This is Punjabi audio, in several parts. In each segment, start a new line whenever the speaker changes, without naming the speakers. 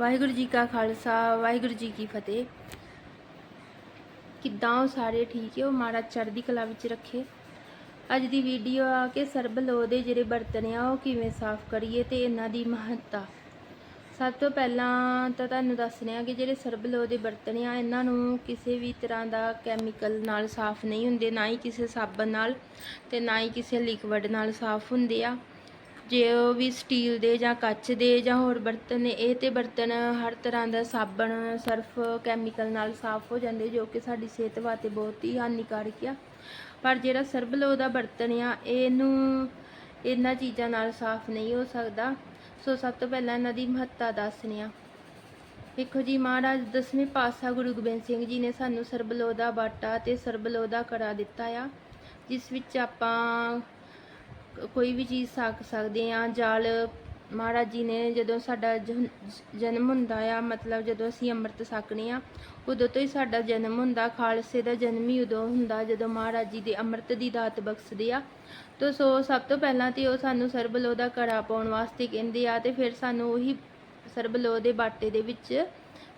ਵਾਹਿਗੁਰੂ ਜੀ ਕਾ ਖਾਲਸਾ, ਵਾਹਿਗੁਰੂ ਜੀ ਕੀ ਫਤਿਹ। ਕਿੱਦਾਂ ਹੋ ਸਾਰੇ? ਠੀਕ ਹੋ? ਮਾੜਾ ਚੜ੍ਹਦੀ ਕਲਾ ਵਿੱਚ ਰੱਖੇ। ਅੱਜ ਦੀ ਵੀਡੀਓ ਆ ਕਿ ਸਰਬਲੋ ਦੇ ਜਿਹੜੇ ਬਰਤਨ ਆ, ਉਹ ਕਿਵੇਂ ਸਾਫ਼ ਕਰੀਏ ਤੇ ਇਹਨਾਂ ਦੀ ਮਹੱਤਤਾ। ਸਭ ਤੋਂ ਪਹਿਲਾਂ ਤਾਂ ਤੁਹਾਨੂੰ ਦੱਸਣੇ ਆ ਕਿ ਜਿਹੜੇ ਸਰਬਲੋ ਦੇ ਬਰਤਨ ਆ, ਇਹਨਾਂ ਨੂੰ ਕਿਸੇ ਵੀ ਤਰ੍ਹਾਂ ਦਾ ਕੈਮੀਕਲ ਨਾਲ ਸਾਫ਼ ਨਹੀਂ ਹੁੰਦੇ, ਨਾ ਹੀ ਕਿਸੇ ਸਾਬਣ ਨਾਲ ਤੇ ਨਾ ਹੀ ਕਿਸੇ ਲਿਕਵਿਡ ਨਾਲ ਸਾਫ਼ ਹੁੰਦੇ ਆ। ਜੇ ਉਹ ਵੀ ਸਟੀਲ ਦੇ ਜਾਂ ਕੱਚ ਦੇ ਜਾਂ ਹੋਰ ਬਰਤਨ ਨੇ, ਇਹ ਤੇ ਬਰਤਨ ਹਰ ਤਰ੍ਹਾਂ ਦਾ ਸਾਬਣ, ਸਰਫ ਕੈਮੀਕਲ ਨਾਲ ਸਾਫ਼ ਹੋ ਜਾਂਦੇ, ਜੋ ਕਿ ਸਾਡੀ ਸਿਹਤ ਵਾਸਤੇ ਬਹੁਤ ਹੀ ਹਾਨੀਕਾਰਕ ਆ। ਪਰ ਜਿਹੜਾ ਸਰਬਲੋ ਦਾ ਬਰਤਨ ਆ, ਇਹਨੂੰ ਇਹਨਾਂ ਚੀਜ਼ਾਂ ਨਾਲ ਸਾਫ਼ ਨਹੀਂ ਹੋ ਸਕਦਾ। ਸੋ ਸਭ ਤੋਂ ਪਹਿਲਾਂ ਇਹਨਾਂ ਦੀ ਮਹੱਤਤਾ ਦੱਸਣੀ ਆ ਦੇਖੋ ਜੀ, ਮਹਾਰਾਜ ਦਸਵੇਂ ਪਾਤਸ਼ਾਹ ਗੁਰੂ ਗੋਬਿੰਦ ਸਿੰਘ ਜੀ ਨੇ ਸਾਨੂੰ ਸਰਬਲੋ ਦਾ ਬਾਟਾ ਤੇ ਸਰਬਲੋ ਦਾ ਕੜਾ ਦਿੱਤਾ ਆ, ਜਿਸ ਵਿੱਚ ਆਪਾਂ ਕੋਈ ਵੀ ਚੀਜ਼ ਸਕ ਸਕਦੇ ਹਾਂ ਜਲ ਮਹਾਰਾਜ ਜੀ ਨੇ ਜਦੋਂ ਸਾਡਾ ਜਨਮ ਹੁੰਦਾ ਆ, ਮਤਲਬ ਜਦੋਂ ਅਸੀਂ ਅੰਮ੍ਰਿਤ ਛਕਨੇ ਆ, ਉਦੋਂ ਤੋਂ ਹੀ ਸਾਡਾ ਜਨਮ ਹੁੰਦਾ, ਖਾਲਸੇ ਦਾ ਜਨਮ ਹੀ ਉਦੋਂ ਹੁੰਦਾ, ਜਦੋਂ ਮਹਾਰਾਜ ਜੀ ਦੇ ਅੰਮ੍ਰਿਤ ਦੀ ਦਾਤ ਬਖਸ਼ਦੇ ਆ। ਤੋ ਸੋ ਸਭ ਤੋਂ ਪਹਿਲਾਂ ਤੇ ਉਹ ਸਾਨੂੰ ਸਰਬਲੋ ਦਾ ਕੜਾ ਪਾਉਣ ਵਾਸਤੇ ਕਹਿੰਦੇ ਆ ਤੇ ਫਿਰ ਸਾਨੂੰ ਉਹੀ ਸਰਬਲੋ ਦੇ ਬਾਟੇ ਦੇ ਵਿੱਚ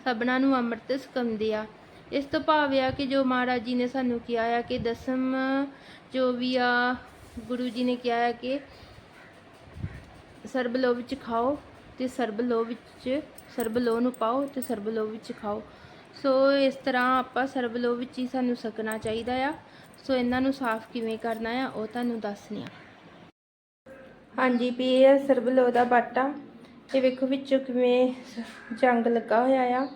ਸਭਨਾਂ ਨੂੰ ਅੰਮ੍ਰਿਤ ਛਕਾਉਂਦੇ ਆ। ਇਸ ਤੋਂ ਭਾਵ ਆ ਕਿ ਜੋ ਮਹਾਰਾਜ ਜੀ ਨੇ ਸਾਨੂੰ ਕਿਹਾ ਆ ਕਿ ਦਸਮ ਜੋ ਵੀ ਆ ਗੁਰੂ ਜੀ ਨੇ ਕਿਹਾ ਹੈ ਕਿ ਸਰਬਲੋ ਵਿੱਚ ਖਾਓ ਤੇ ਸਰਬਲੋ ਵਿੱਚ, ਸਰਬ ਸਰਬਲੋ ਨੂੰ ਪਾਓ ਤੇ ਸਰਬਲੋ ਵਿੱਚ ਖਾਓ। ਸੋ ਇਸ ਤਰ੍ਹਾਂ ਆਪਾਂ ਸਰਬ ਸਰਬਲੋ ਵਿੱਚ ਹੀ ਸਾਨੂੰ ਸਕਣਾ ਚਾਹੀਦਾ ਆ। ਸੋ ਇਹਨਾਂ ਨੂੰ ਸਾਫ਼ ਕਿਵੇਂ ਕਰਨਾ ਆ, ਉਹ ਤੁਹਾਨੂੰ ਦੱਸਣੀ ਆ ਹਾਂਜੀ, ਵੀ ਇਹ ਆ ਸਰਬਲੋ ਦਾ ਬਾਟਾ। ਇਹ ਵੇਖੋ ਵਿੱਚੋਂ ਕਿਵੇਂ ਸ- ਜੰਗ ਲੱਗਾ ਹੋਇਆ ਆ।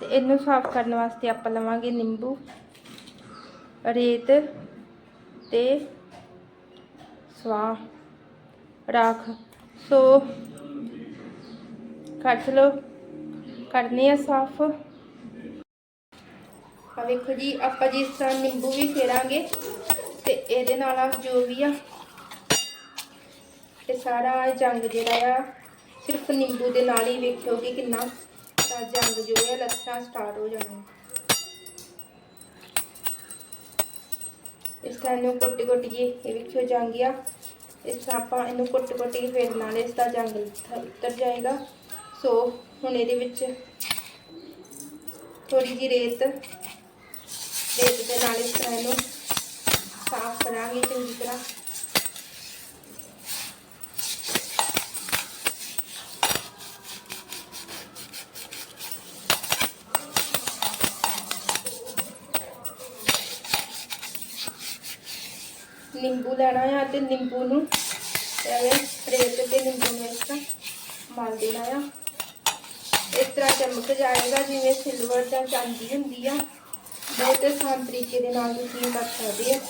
ਤੇ ਇਹਨੂੰ ਸਾਫ਼ ਕਰਨ ਵਾਸਤੇ ਆਪਾਂ ਲਵਾਂਗੇ ਨਿੰਬੂ, ਰੇਤ ਤੇ ਸਵਾ ਰਾਖ, ਸੋ ਕੱਟ ਲਓ। ਕਰਨੇ ਆ ਸਾਫ਼। ਆ ਵੇਖੋ ਜੀ, ਆਪਾਂ ਜਿਸ ਤਰ੍ਹਾਂ ਨਿੰਬੂ ਵੀ ਫੇਰਾਂਗੇ ਤੇ ਇਹਦੇ ਨਾਲ ਆ ਜੋ ਵੀ ਆ, ਤੇ ਸਾਰਾ ਜੰਗ ਜਿਹੜਾ ਆ, ਸਿਰਫ ਨਿੰਬੂ ਦੇ ਨਾਲ ਹੀ ਵੇਖਿਓ ਕਿ ਕਿੰਨਾ ਜੰਗ ਜੋ ਹੈ ਲੱਥਣਾ ਸਟਾਰਟ ਹੋ ਜਾਣਾ ਇਸ ਤਰ੍ਹਾਂ ਇਹਨੂੰ ਕੁੱਟ ਕੁੱਟ ਕੇ ਇਹ ਵੇਖਿਓ ਜੰਗ ਆ ਇਸ ਤਰ੍ਹਾਂ ਆਪਾਂ ਇਹਨੂੰ ਕੁੱਟ ਕੁੱਟ ਕੇ ਫਿਰ ਨਾਲ ਇਸ ਦਾ ਜੰਗ ਉੱਥ- ਉਤਰ ਜਾਏਗਾ। ਸੋ ਹੁਣ ਇਹਦੇ ਵਿੱਚ ਥੋੜੀ ਜਿਹੀ ਰੇਤ ਰੇਤ ਦੇ ਨਾਲ ਇਸ ਤਰ੍ਹਾਂ ਇਹਨੂੰ ਸਾਫ਼ ਕਰਾਂਗੇ ਚੰਗੀ ਤਰ੍ਹਾਂ। ਨਿੰਬੂ ਲੈਣਾ ਆ ਤੇ ਨਿੰਬੂ ਨੂੰ ਐਵੇਂ ਰੇਤ ਤੇ ਨਿੰਬੂ ਨੂੰ ਇਸ ਤਰ੍ਹਾਂ ਮਲ ਦੇਣਾ ਆ। ਇਸ ਤਰ੍ਹਾਂ ਚਮਕ ਜਾਏਗਾ ਜਿਵੇਂ ਸਿਲਵਰ ਜਾਂ ਚਾਂਦੀ ਹੁੰਦੀ ਆ। ਬਹੁਤ ਆਸਾਨ ਤਰੀਕੇ ਦੇ ਨਾਲ ਤੁਸੀਂ ਕਰ ਸਕਦੇ ਆ।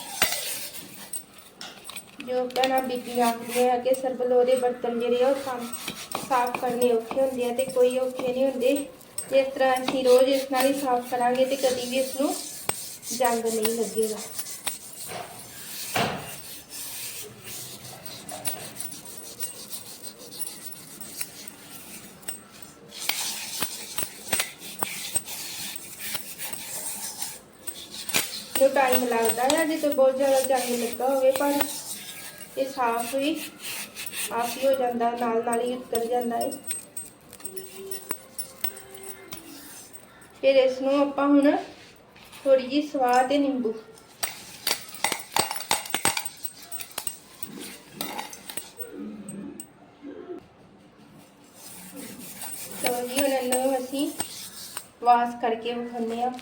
ਜੋ ਪਹਿਲਾਂ ਬੀਬੀ ਆਖਦੀਆਂ ਆ ਕਿ ਸਰਬਲੋ ਦੇ ਬਰਤਨ ਜਿਹੜੇ ਆ ਉਹ ਸਾ- ਸਾਫ਼ ਕਰਨੇ ਔਖੇ ਹੁੰਦੇ ਆ ਤੇ ਕੋਈ ਔਖੇ ਨਹੀਂ ਹੁੰਦੇ। ਇਸ ਤਰ੍ਹਾਂ ਅਸੀਂ ਰੋਜ਼ ਇਸ ਨਾਲ ਹੀ ਸਾਫ਼ ਕਰਾਂਗੇ ਤੇ ਕਦੀ ਵੀ ਇਸ ਨੂੰ ਜੰਗ ਨਹੀਂ ਲੱਗੇਗਾ। ਨੂੰ ਟਾਈਮ ਲੱਗਦਾ ਹੈ ਜੇ ਤਾਂ ਬਹੁਤ ਜ਼ਿਆਦਾ ਜੰਗ ਲੱਗਾ ਹੋਵੇ, ਪਰ ਇਹ ਸਾਫ਼ ਵੀ ਆਪ ਹੀ ਹੋ ਜਾਂਦਾ, ਨਾਲ ਨਾਲ ਹੀ ਉਤਰ ਜਾਂਦਾ ਹੈ। ਫਿਰ ਇਸ ਨੂੰ ਆਪਾਂ ਹੁਣ ਥੋੜੀ ਜੀ ਸਵਾਦ ਤੇ ਨਿੰਬੂ। ਲਓ ਜੀ, ਉਹਨਾਂ ਨੂੰ ਅਸੀਂ ਵਾਸ਼ ਕਰਕੇ ਵਿਖਾਉਂਦੇ ਆ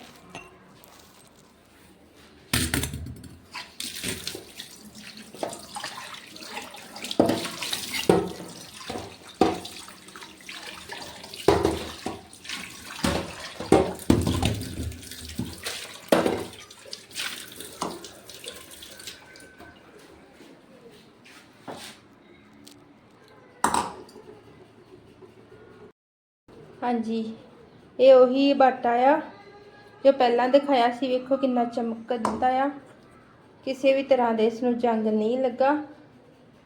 ਹਾਂਜੀ। ਇਹ ਉਹੀ ਬਾਟਾ ਆ, ਜੋ ਪਹਿਲਾਂ ਦਿਖਾਇਆ ਸੀ, ਵੇਖੋ ਕਿੰਨਾ ਚਮਕਦਾ ਆ। ਕਿਸੇ ਵੀ ਤਰ੍ਹਾਂ ਦੇ ਇਸ ਨੂੰ ਜੰਗ ਨਹੀਂ ਲੱਗਾ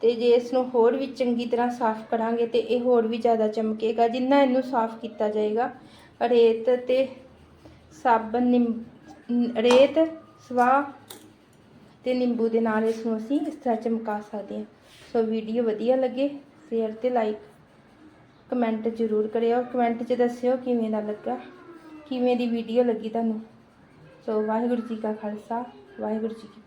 ਤੇ ਜੇ ਇਸ ਨੂੰ ਹੋਰ ਵੀ ਚੰਗੀ ਤਰ੍ਹਾਂ ਸਾਫ਼ ਕਰਾਂਗੇ ਤੇ ਇਹ ਹੋਰ ਵੀ ਜ਼ਿਆਦਾ ਚਮਕੇਗਾ, ਜਿੰਨਾ ਇਹਨੂੰ ਸਾਫ਼ ਕੀਤਾ ਜਾਏਗਾ। ਰੇਤ ਤੇ ਸਾਬਣ ਨਿੰਬ ਰੇਤ, ਸਵਾ ਤੇ ਨਿੰਬੂ ਦੇ ਨਾਲ ਇਸ ਨੂੰ ਅਸੀਂ ਇਸ ਤਰ੍ਹਾਂ ਚਮਕਾ ਸਕਦੇ ਹਾਂ। ਸੋ ਵੀਡੀਓ ਵਧੀਆ ਲੱਗੇ, ਸ਼ੇਅਰ ਤੇ ਲਾਈਕ ਕਮੈਂਟ ਜ਼ਰੂਰ ਕਰਿਓ। ਕਮੈਂਟ 'ਚ ਦੱਸਿਓ ਕਿਵੇਂ ਦਾ ਲੱਗਾ, ਕਿਵੇਂ ਦੀ ਵੀਡੀਓ ਲੱਗੀ ਤੁਹਾਨੂੰ। ਸੋ ਵਾਹਿਗੁਰੂ ਜੀ ਕਾ ਖਾਲਸਾ, ਵਾਹਿਗੁਰੂ ਜੀ ਕੀ